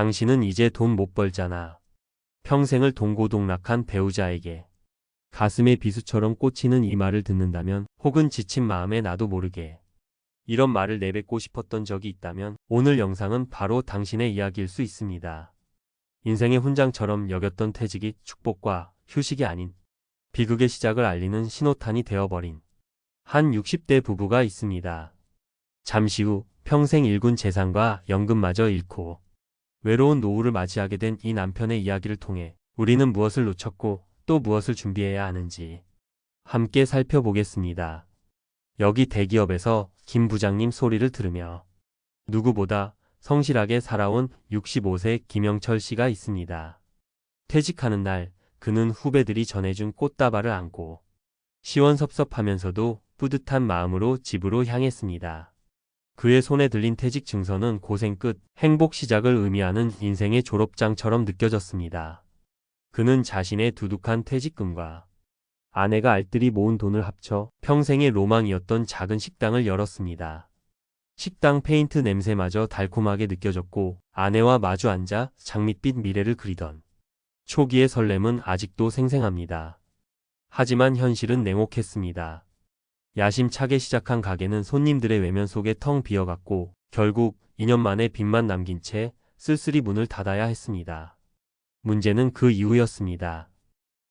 당신은 이제 돈 못 벌잖아. 평생을 동고동락한 배우자에게 가슴에 비수처럼 꽂히는 이 말을 듣는다면 혹은 지친 마음에 나도 모르게 이런 말을 내뱉고 싶었던 적이 있다면 오늘 영상은 바로 당신의 이야기일 수 있습니다. 인생의 훈장처럼 여겼던 퇴직이 축복과 휴식이 아닌 비극의 시작을 알리는 신호탄이 되어버린 한 60대 부부가 있습니다. 잠시 후 평생 일군 재산과 연금마저 잃고 외로운 노후를 맞이하게 된 이 남편의 이야기를 통해 우리는 무엇을 놓쳤고 또 무엇을 준비해야 하는지 함께 살펴보겠습니다. 여기 대기업에서 김 부장님 소리를 들으며 누구보다 성실하게 살아온 65세 김영철 씨가 있습니다. 퇴직하는 날 그는 후배들이 전해준 꽃다발을 안고 시원섭섭하면서도 뿌듯한 마음으로 집으로 향했습니다. 그의 손에 들린 퇴직 증서는 고생 끝 행복 시작을 의미하는 인생의 졸업장처럼 느껴졌습니다. 그는 자신의 두둑한 퇴직금과 아내가 알뜰히 모은 돈을 합쳐 평생의 로망이었던 작은 식당을 열었습니다. 식당 페인트 냄새마저 달콤하게 느껴졌고 아내와 마주 앉아 장밋빛 미래를 그리던 초기의 설렘은 아직도 생생합니다. 하지만 현실은 냉혹했습니다. 야심차게 시작한 가게는 손님들의 외면 속에 텅 비어갔고 결국 2년 만에 빚만 남긴 채 쓸쓸히 문을 닫아야 했습니다. 문제는 그 이후였습니다.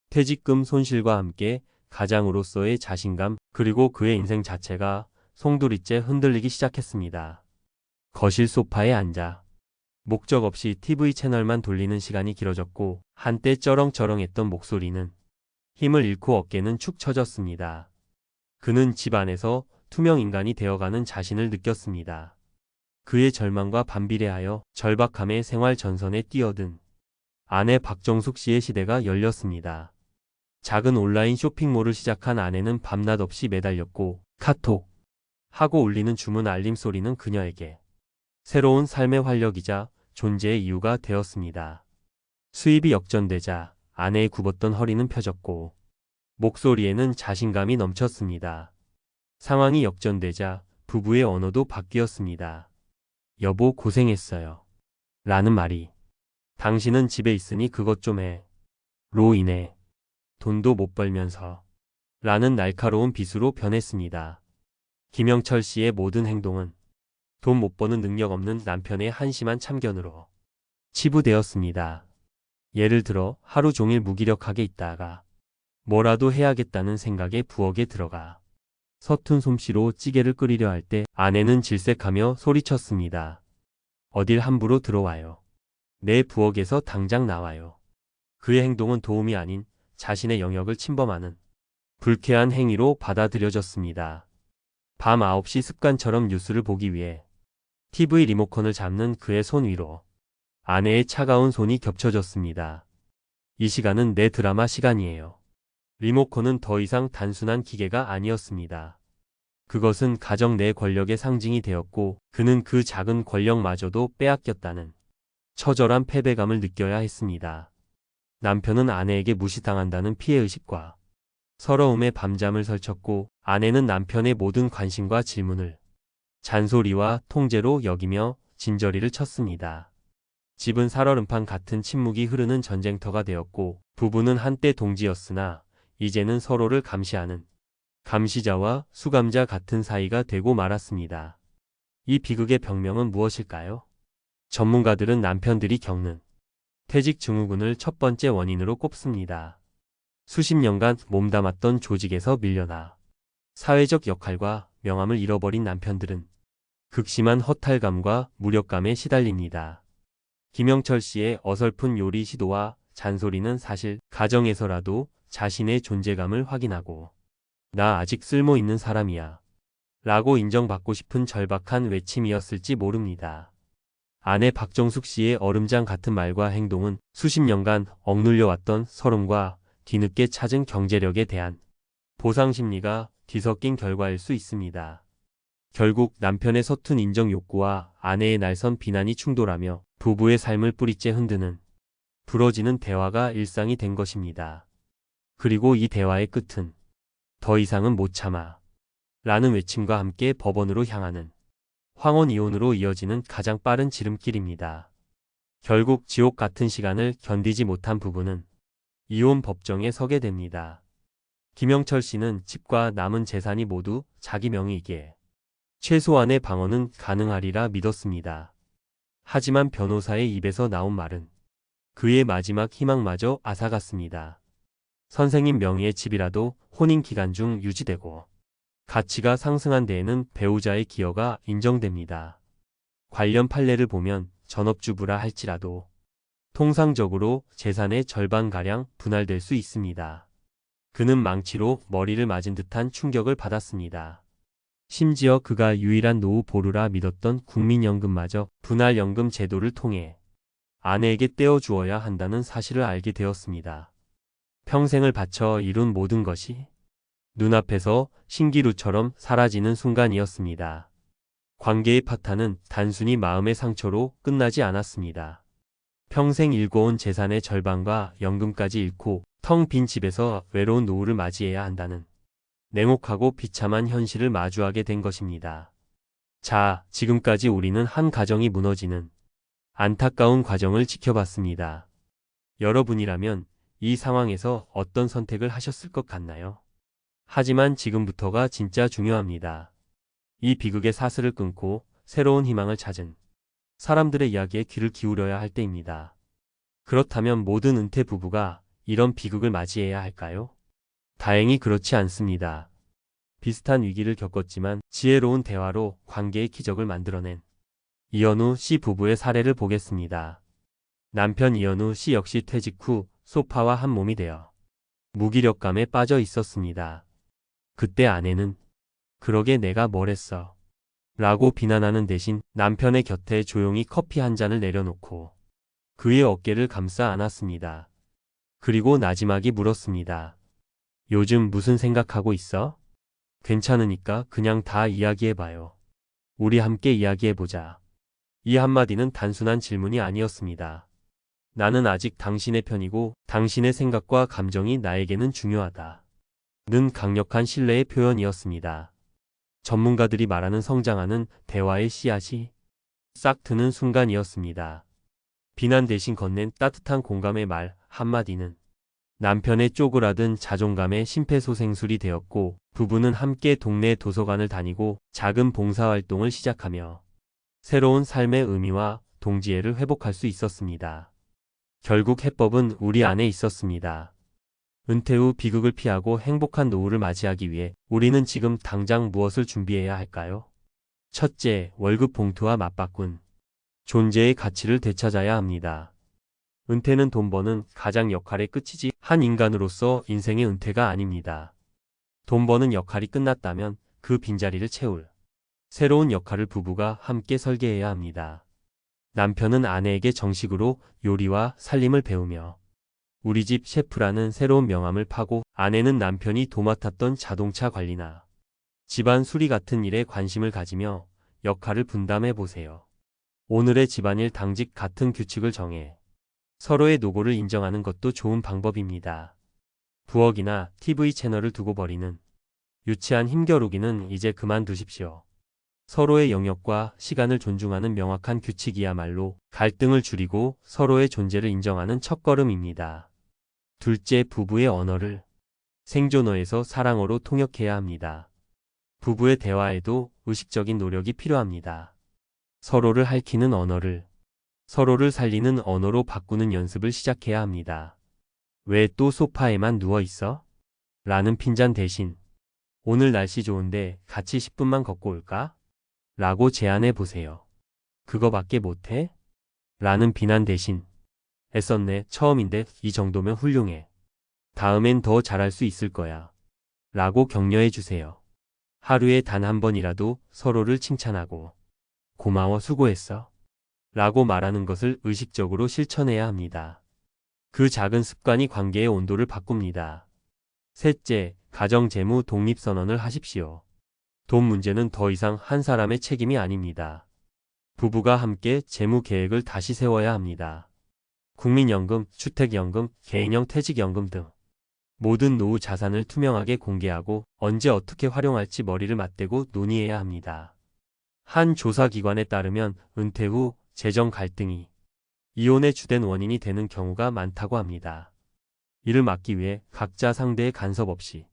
퇴직금 손실과 함께 가장으로서의 자신감 그리고 그의 인생 자체가 송두리째 흔들리기 시작했습니다. 거실 소파에 앉아 목적 없이 TV 채널만 돌리는 시간이 길어졌고 한때 쩌렁쩌렁했던 목소리는 힘을 잃고 어깨는 축 처졌습니다. 그는 집 안에서 투명 인간이 되어가는 자신을 느꼈습니다. 그의 절망과 반비례하여 절박함의 생활 전선에 뛰어든 아내 박정숙 씨의 시대가 열렸습니다. 작은 온라인 쇼핑몰을 시작한 아내는 밤낮 없이 매달렸고 카톡 하고 울리는 주문 알림 소리는 그녀에게 새로운 삶의 활력이자 존재의 이유가 되었습니다. 수입이 역전되자 아내의 굽었던 허리는 펴졌고 목소리에는 자신감이 넘쳤습니다. 상황이 역전되자 부부의 언어도 바뀌었습니다. 여보 고생했어요. 라는 말이 당신은 집에 있으니 그것 좀 해. 로 인해 돈도 못 벌면서 라는 날카로운 비수로 변했습니다. 김영철 씨의 모든 행동은 돈 못 버는 능력 없는 남편의 한심한 참견으로 치부되었습니다. 예를 들어 하루 종일 무기력하게 있다가 뭐라도 해야겠다는 생각에 부엌에 들어가 서툰 솜씨로 찌개를 끓이려 할 때 아내는 질색하며 소리쳤습니다. 어딜 함부로 들어와요. 내 부엌에서 당장 나와요. 그의 행동은 도움이 아닌 자신의 영역을 침범하는 불쾌한 행위로 받아들여졌습니다. 밤 9시 습관처럼 뉴스를 보기 위해 TV 리모컨을 잡는 그의 손 위로 아내의 차가운 손이 겹쳐졌습니다. 이 시간은 내 드라마 시간이에요. 리모컨은 더 이상 단순한 기계가 아니었습니다. 그것은 가정 내 권력의 상징이 되었고 그는 그 작은 권력마저도 빼앗겼다는 처절한 패배감을 느껴야 했습니다. 남편은 아내에게 무시당한다는 피해의식과 서러움에 밤잠을 설쳤고 아내는 남편의 모든 관심과 질문을 잔소리와 통제로 여기며 진저리를 쳤습니다. 집은 살얼음판 같은 침묵이 흐르는 전쟁터가 되었고 부부는 한때 동지였으나 이제는 서로를 감시하는 감시자와 수감자 같은 사이가 되고 말았습니다. 이 비극의 병명은 무엇일까요? 전문가들은 남편들이 겪는 퇴직 증후군을 첫 번째 원인으로 꼽습니다. 수십 년간 몸담았던 조직에서 밀려나 사회적 역할과 명함을 잃어버린 남편들은 극심한 허탈감과 무력감에 시달립니다. 김영철 씨의 어설픈 요리 시도와 잔소리는 사실 가정에서라도 자신의 존재감을 확인하고 나 아직 쓸모 있는 사람이야 라고 인정받고 싶은 절박한 외침이었을지 모릅니다. 아내 박정숙 씨의 얼음장 같은 말과 행동은 수십 년간 억눌려 왔던 서름과 뒤늦게 찾은 경제력에 대한 보상 심리가 뒤섞인 결과일 수 있습니다. 결국 남편의 서툰 인정 욕구와 아내의 날선 비난이 충돌하며 부부의 삶을 뿌리째 흔드는 부러지는 대화가 일상이 된 것입니다. 그리고 이 대화의 끝은 더 이상은 못 참아 라는 외침과 함께 법원으로 향하는 황혼 이혼으로 이어지는 가장 빠른 지름길입니다. 결국 지옥 같은 시간을 견디지 못한 부부는 이혼 법정에 서게 됩니다. 김영철 씨는 집과 남은 재산이 모두 자기 명의이기에 최소한의 방어는 가능하리라 믿었습니다. 하지만 변호사의 입에서 나온 말은 그의 마지막 희망마저 앗아갔습니다. 선생님 명의의 집이라도 혼인 기간 중 유지되고 가치가 상승한 데에는 배우자의 기여가 인정됩니다. 관련 판례를 보면 전업주부라 할지라도 통상적으로 재산의 절반가량 분할될 수 있습니다. 그는 망치로 머리를 맞은 듯한 충격을 받았습니다. 심지어 그가 유일한 노후 보루라 믿었던 국민연금마저 분할연금 제도를 통해 아내에게 떼어주어야 한다는 사실을 알게 되었습니다. 평생을 바쳐 이룬 모든 것이 눈앞에서 신기루처럼 사라지는 순간이었습니다. 관계의 파탄은 단순히 마음의 상처로 끝나지 않았습니다. 평생 일궈온 재산의 절반과 연금까지 잃고 텅 빈 집에서 외로운 노후를 맞이해야 한다는 냉혹하고 비참한 현실을 마주하게 된 것입니다. 자, 지금까지 우리는 한 가정이 무너지는 안타까운 과정을 지켜봤습니다. 여러분이라면 이 상황에서 어떤 선택을 하셨을 것 같나요? 하지만 지금부터가 진짜 중요합니다. 이 비극의 사슬을 끊고 새로운 희망을 찾은 사람들의 이야기에 귀를 기울여야 할 때입니다. 그렇다면 모든 은퇴 부부가 이런 비극을 맞이해야 할까요? 다행히 그렇지 않습니다. 비슷한 위기를 겪었지만 지혜로운 대화로 관계의 기적을 만들어낸 이현우 씨 부부의 사례를 보겠습니다. 남편 이현우 씨 역시 퇴직 후 소파와 한 몸이 되어 무기력감에 빠져 있었습니다. 그때 아내는 그러게 내가 뭘 했어. 라고 비난하는 대신 남편의 곁에 조용히 커피 한 잔을 내려놓고 그의 어깨를 감싸 안았습니다. 그리고 나지막이 물었습니다. 요즘 무슨 생각하고 있어? 괜찮으니까 그냥 다 이야기해봐요. 우리 함께 이야기해보자. 이 한마디는 단순한 질문이 아니었습니다. 나는 아직 당신의 편이고 당신의 생각과 감정이 나에게는 중요하다. 는 강력한 신뢰의 표현이었습니다. 전문가들이 말하는 성장하는 대화의 씨앗이 싹 트는 순간이었습니다. 비난 대신 건넨 따뜻한 공감의 말 한마디는 남편의 쪼그라든 자존감의 심폐소생술이 되었고 부부는 함께 동네 도서관을 다니고 작은 봉사활동을 시작하며 새로운 삶의 의미와 동지애를 회복할 수 있었습니다. 결국 해법은 우리 안에 있었습니다. 은퇴 후 비극을 피하고 행복한 노후를 맞이하기 위해 우리는 지금 당장 무엇을 준비해야 할까요? 첫째, 월급 봉투와 맞바꾼 존재의 가치를 되찾아야 합니다. 은퇴는 돈 버는 가장 역할의 끝이지 한 인간으로서 인생의 은퇴가 아닙니다. 돈 버는 역할이 끝났다면 그 빈자리를 채울 새로운 역할을 부부가 함께 설계해야 합니다. 남편은 아내에게 정식으로 요리와 살림을 배우며 우리 집 셰프라는 새로운 명함을 파고 아내는 남편이 도맡았던 자동차 관리나 집안 수리 같은 일에 관심을 가지며 역할을 분담해 보세요. 오늘의 집안일 당직 같은 규칙을 정해 서로의 노고를 인정하는 것도 좋은 방법입니다. 부엌이나 TV 채널을 두고 버리는 유치한 힘겨루기는 이제 그만두십시오. 서로의 영역과 시간을 존중하는 명확한 규칙이야말로 갈등을 줄이고 서로의 존재를 인정하는 첫걸음입니다. 둘째, 부부의 언어를 생존어에서 사랑어로 통역해야 합니다. 부부의 대화에도 의식적인 노력이 필요합니다. 서로를 할퀴는 언어를 서로를 살리는 언어로 바꾸는 연습을 시작해야 합니다. 왜 또 소파에만 누워 있어? 라는 핀잔 대신 오늘 날씨 좋은데 같이 10분만 걷고 올까? 라고 제안해 보세요. 그거밖에 못해? 라는 비난 대신 애썼네 처음인데 이 정도면 훌륭해. 다음엔 더 잘할 수 있을 거야. 라고 격려해 주세요. 하루에 단 한 번이라도 서로를 칭찬하고 고마워 수고했어. 라고 말하는 것을 의식적으로 실천해야 합니다. 그 작은 습관이 관계의 온도를 바꿉니다. 셋째, 가정 재무 독립 선언을 하십시오. 돈 문제는 더 이상 한 사람의 책임이 아닙니다. 부부가 함께 재무 계획을 다시 세워야 합니다. 국민연금, 주택연금, 개인형 퇴직연금 등 모든 노후 자산을 투명하게 공개하고 언제 어떻게 활용할지 머리를 맞대고 논의해야 합니다. 한 조사기관에 따르면 은퇴 후 재정 갈등이 이혼의 주된 원인이 되는 경우가 많다고 합니다. 이를 막기 위해 각자 상대의 간섭 없이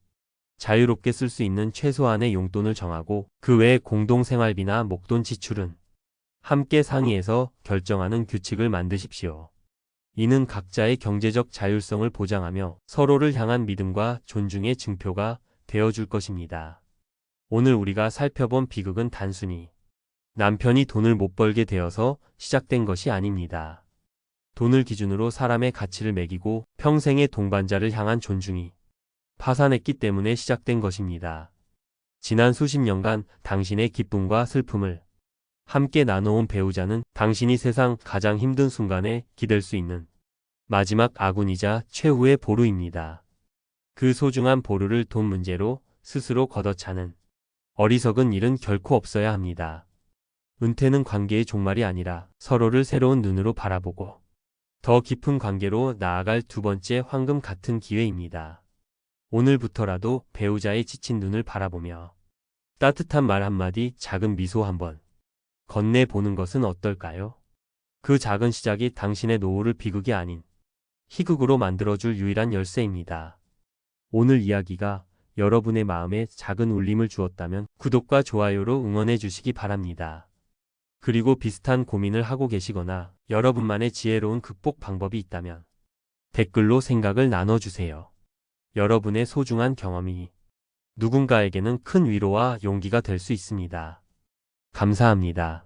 자유롭게 쓸 수 있는 최소한의 용돈을 정하고 그 외에 공동생활비나 목돈 지출은 함께 상의해서 결정하는 규칙을 만드십시오. 이는 각자의 경제적 자율성을 보장하며 서로를 향한 믿음과 존중의 증표가 되어줄 것입니다. 오늘 우리가 살펴본 비극은 단순히 남편이 돈을 못 벌게 되어서 시작된 것이 아닙니다. 돈을 기준으로 사람의 가치를 매기고 평생의 동반자를 향한 존중이 파산했기 때문에 시작된 것입니다. 지난 수십 년간 당신의 기쁨과 슬픔을 함께 나눠온 배우자는 당신이 세상 가장 힘든 순간에 기댈 수 있는 마지막 아군이자 최후의 보루입니다. 그 소중한 보루를 돈 문제로 스스로 걷어차는 어리석은 일은 결코 없어야 합니다. 은퇴는 관계의 종말이 아니라 서로를 새로운 눈으로 바라보고 더 깊은 관계로 나아갈 두 번째 황금 같은 기회입니다. 오늘부터라도 배우자의 지친 눈을 바라보며 따뜻한 말 한마디, 작은 미소 한번 건네보는 것은 어떨까요? 그 작은 시작이 당신의 노후를 비극이 아닌 희극으로 만들어줄 유일한 열쇠입니다. 오늘 이야기가 여러분의 마음에 작은 울림을 주었다면 구독과 좋아요로 응원해 주시기 바랍니다. 그리고 비슷한 고민을 하고 계시거나 여러분만의 지혜로운 극복 방법이 있다면 댓글로 생각을 나눠주세요. 여러분의 소중한 경험이 누군가에게는 큰 위로와 용기가 될 수 있습니다. 감사합니다.